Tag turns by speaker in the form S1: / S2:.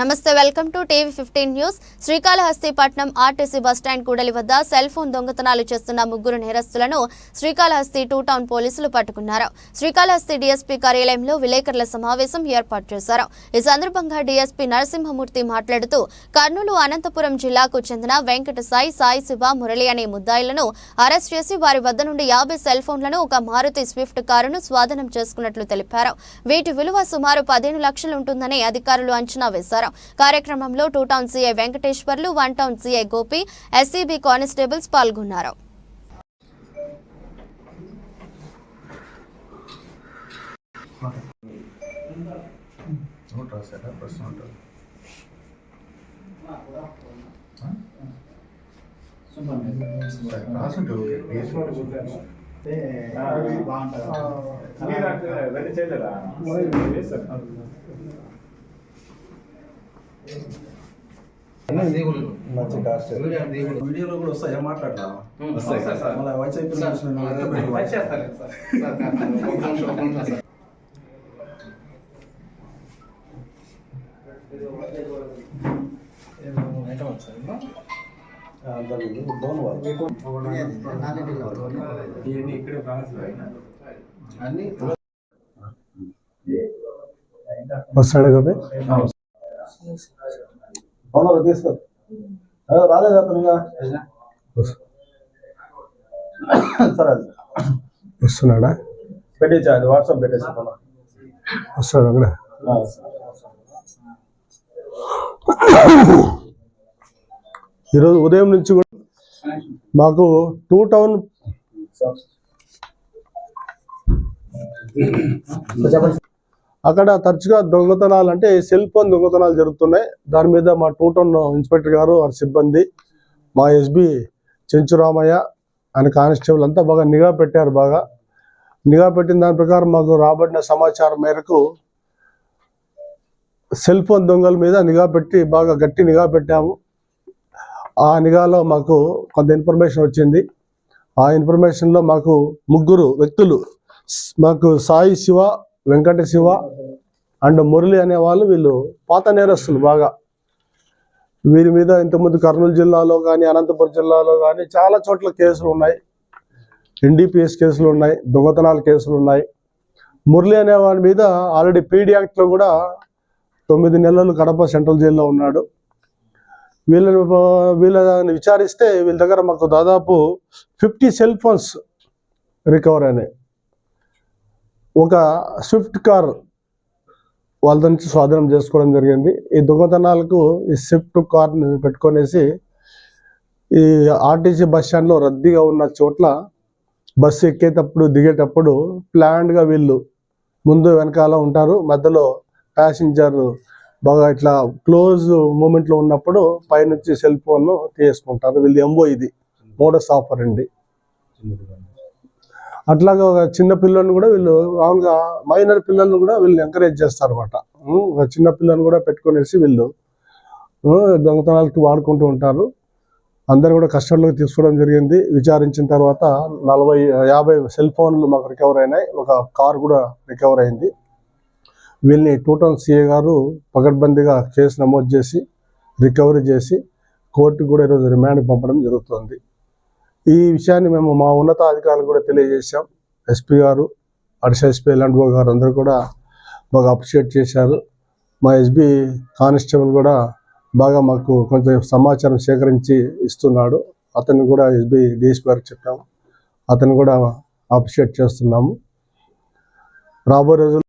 S1: నమస్తే welcome to TV fifteen news. Srikalahasti పట్నం RTC bus stand కూడలి వద్ద సెల్ ఫోన్ దొంగతనాలు చేస్తున్న ముగ్గురు నేరస్తులను శ్రీకాళహస్తి టూ టౌన్ పోలీసులు పట్టుకున్నారు. శ్రీకాళహస్తి డీఎస్పీ కార్యాలయంలో విలేకరుల సమావేశం ఏర్పాటు చేశారు. ఈ సందర్భంగా డీఎస్పీ నరసింహమూర్తి మాట్లాడుతూ కర్నూలు అనంతపురం జిల్లాకు చెందిన వెంకట సాయి సాయి శివ మురళి అనే ముద్దాయిలను అరెస్ట్ చేసి వారి వద్ద నుండి యాభై సెల్ ఫోన్లను ఒక మారుతి స్విఫ్ట్ కారును స్వాధీనం చేసుకున్నట్లు తెలిపారు. వీటి విలువ సుమారు పదిహేను లక్షలు ఉంటుందని అధికారులు అంచనా వేశారు. కార్యక్రమంలో two town CI Venkateswarlu one town CI Gopi SCB constables పాల్గొన్నారు.
S2: నోట్ రాసుంటే ఓకే
S3: చేయలేదా?
S2: వీడియోలో కూడా వస్తాయా
S3: వస్తాయి సార్.
S2: మళ్ళీ వాయిస్ అన్ని
S4: వస్తాడు కబే
S2: అవునా తీసుకో రాలేదు అతను సరే అది
S4: వస్తున్నాడా
S2: పెట్టేసి అది వాట్సాప్ పెట్టేసి.
S4: వస్తాడు అక్కడ ఈరోజు ఉదయం నుంచి కూడా మాకు టూ టౌన్ అక్కడ తరచుగా దొంగతనాలు అంటే సెల్ ఫోన్ దొంగతనాలు జరుగుతున్నాయి. దాని మీద మా టూ టౌన్ ఇన్స్పెక్టర్ గారు వారి సిబ్బంది మా ఎస్బి చెంచురామయ్య ఆయన కానిస్టేబుల్ అంతా బాగా నిఘా పెట్టారు బాగా. నిఘా పెట్టిన దాని ప్రకారం మాకు రాబడిన సమాచారం మేరకు సెల్ ఫోన్ దొంగల మీద నిఘా పెట్టి బాగా గట్టి నిఘా పెట్టాము. ఆ నిఘాలో మాకు కొంత ఇన్ఫర్మేషన్ వచ్చింది. ఆ ఇన్ఫర్మేషన్లో మాకు ముగ్గురు వ్యక్తులు మాకు సాయి శివ వెంకట శివ అండ్ మురళి అనే వాళ్ళు వీళ్ళు పాత నేరస్తులు బాగా. వీరి మీద ఇంతకుముందు కర్నూలు జిల్లాలో కానీ అనంతపురం జిల్లాలో కానీ చాలా చోట్ల కేసులు ఉన్నాయి. ఎన్డీపీఎస్ కేసులు ఉన్నాయి దొంగతనాల కేసులు ఉన్నాయి. మురళి అనేవాడి మీద ఆల్రెడీ పీడీ యాక్ట్లో కూడా తొమ్మిది నెలలు కడప సెంట్రల్ జైల్లో ఉన్నాడు. వీళ్ళని వీళ్ళని విచారిస్తే వీళ్ళ దగ్గర మాకు దాదాపు ఫిఫ్టీ సెల్ ఫోన్స్ రికవర్ అయినాయి. ఒక స్విఫ్ట్ కార్ వాళ్ళ నుంచి స్వాధీనం చేసుకోవడం జరిగింది. ఈ దొంగతనాలకు ఈ స్విఫ్ట్ కార్ని పెట్టుకొనేసి ఈ ఆర్టీసీ బస్ స్టాండ్లో రద్దీగా ఉన్న చోట్ల బస్సు ఎక్కేటప్పుడు దిగేటప్పుడు ప్లాన్డ్గా వీళ్ళు ముందు వెనకాల ఉంటారు. మధ్యలో ప్యాసింజర్ బాగా ఇట్లా క్లోజ్ మూమెంట్లో ఉన్నప్పుడు పైనుంచి సెల్ ఫోన్ తీసుకుంటారు వీళ్ళు ఎంబో ఇది మోడస్ ఆఫర్ అండి. అట్లాగా ఒక చిన్న పిల్లల్ని కూడా వీళ్ళు మామూలుగా మైనర్ పిల్లల్ని కూడా వీళ్ళు ఎంకరేజ్ చేస్తారు అనమాట ఒక చిన్న పిల్లల్ని కూడా పెట్టుకునేసి వీళ్ళు దొంగతనాలకి వాడుకుంటూ ఉంటారు. అందరు కూడా కస్టడీలోకి తీసుకోవడం జరిగింది. విచారించిన తర్వాత నలభై యాభై సెల్ ఫోన్లు మాకు రికవర్ అయినాయి. ఒక కార్ కూడా రికవర్ అయింది. వీళ్ళని టూటౌన్ సిఏ గారు పకడ్బందీగా కేసు నమోదు చేసి రికవరీ చేసి కోర్టు కూడా ఈరోజు రిమాండ్ పంపడం జరుగుతుంది. ఈ విషయాన్ని మేము మా ఉన్నతాధికారులు కూడా తెలియజేశాం. ఎస్పీ గారు అడిషనల్ ఎస్పీ ఎల్లండ్గో గారు అందరూ కూడా బాగా అప్రిషియేట్ చేశారు. మా ఎస్బి కానిస్టేబుల్ కూడా బాగా మాకు కొంచెం సమాచారం సేకరించి ఇస్తున్నాడు. అతను కూడా ఎస్బి డిఎస్పీ గారికి చెప్పాము. అతను కూడా అప్రిషియేట్ చేస్తున్నాము. రాబోయే రోజుల్లో